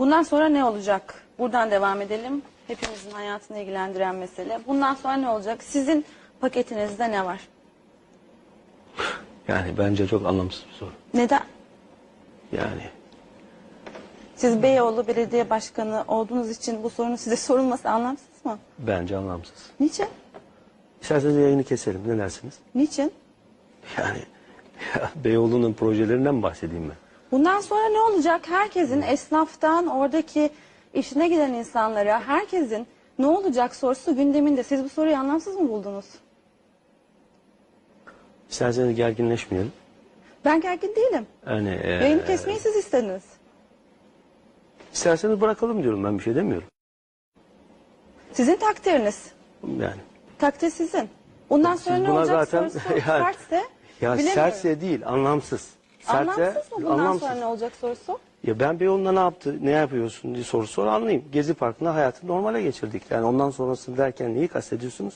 Bundan sonra ne olacak? Buradan devam edelim. Hepimizin hayatını ilgilendiren mesele. Bundan sonra ne olacak? Sizin paketinizde ne var? Yani bence çok anlamsız bir soru. Neden? Yani Siz Beyoğlu Belediye Başkanı olduğunuz için bu sorunun size sorulması anlamsız mı? bence anlamsız. Niçin? İsterseniz yayını keselim. Ne dersiniz? Niçin? Yani ya, Beyoğlu'nun projelerinden bahsedeyim ben? Bundan sonra ne olacak? Herkesin esnaftan oradaki işine giden insanlara herkesin ne olacak sorusu gündeminde. Siz bu soruyu anlamsız mı buldunuz? İsterseniz gerginleşmeyelim. Ben gergin değilim. Yani e, Yayını kesmeyi siz istediniz. isterseniz bırakalım diyorum ben bir şey demiyorum. Sizin takdiriniz. Yani Takdir sizin. Bundan Siz sonra ne olacak zaten- sorusu Yani- sertse ya serse değil anlamsız. Serse, Anlamsız mı bundan sonra ne olacak sorusu? Ya ben Beyoğlu'nda ne yaptı, ne yapıyorsun diye soru sor anlayayım. Gezi Parkı'nda hayatı normale geçirdik. Yani ondan sonrasını derken neyi kastediyorsunuz?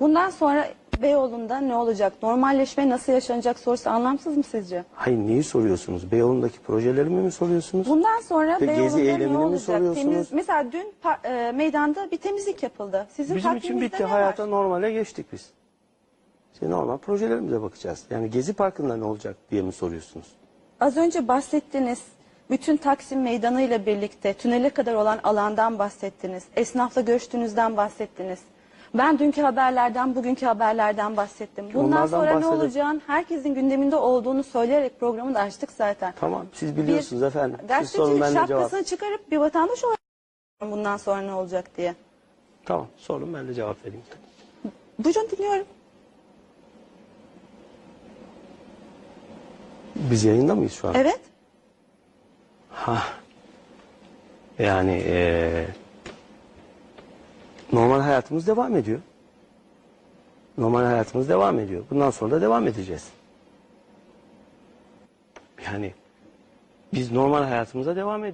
Bundan sonra Beyoğlu'nda ne olacak? Normalleşme nasıl yaşanacak sorusu anlamsız mı sizce? Hayır neyi soruyorsunuz? Beyoğlu'ndaki projelerimi mi soruyorsunuz? Bundan sonra Ve gezi Beyoğlu'nda ne eylemini mi olacak? soruyorsunuz? mesela dün pa- e, meydanda bir temizlik yapıldı. Sizin Bizim için bitti. ne Hayata normale geçtik biz. İşte normal projelerimize bakacağız. Yani Gezi Parkı'nda ne olacak diye mi soruyorsunuz? Az önce bahsettiniz. Bütün Taksim Meydanı ile birlikte tünele kadar olan alandan bahsettiniz. Esnafla görüştüğünüzden bahsettiniz. Ben dünkü haberlerden, bugünkü haberlerden bahsettim. Bundan Onlardan sonra ne bahsedin. olacağın herkesin gündeminde olduğunu söyleyerek programı da açtık zaten. Tamam siz biliyorsunuz Bir efendim. Siz sorun ben de cevap. şapkasını çıkarıp bir vatandaş olarak bundan sonra ne olacak diye. Tamam sorun ben de cevap vereyim. Buyurun dinliyorum. Biz yayında mıyız şu an? Evet. Ha. Yani eee, normal hayatımız devam ediyor. Normal hayatımız devam ediyor. Bundan sonra da devam edeceğiz. Yani biz normal hayatımıza devam ediyoruz.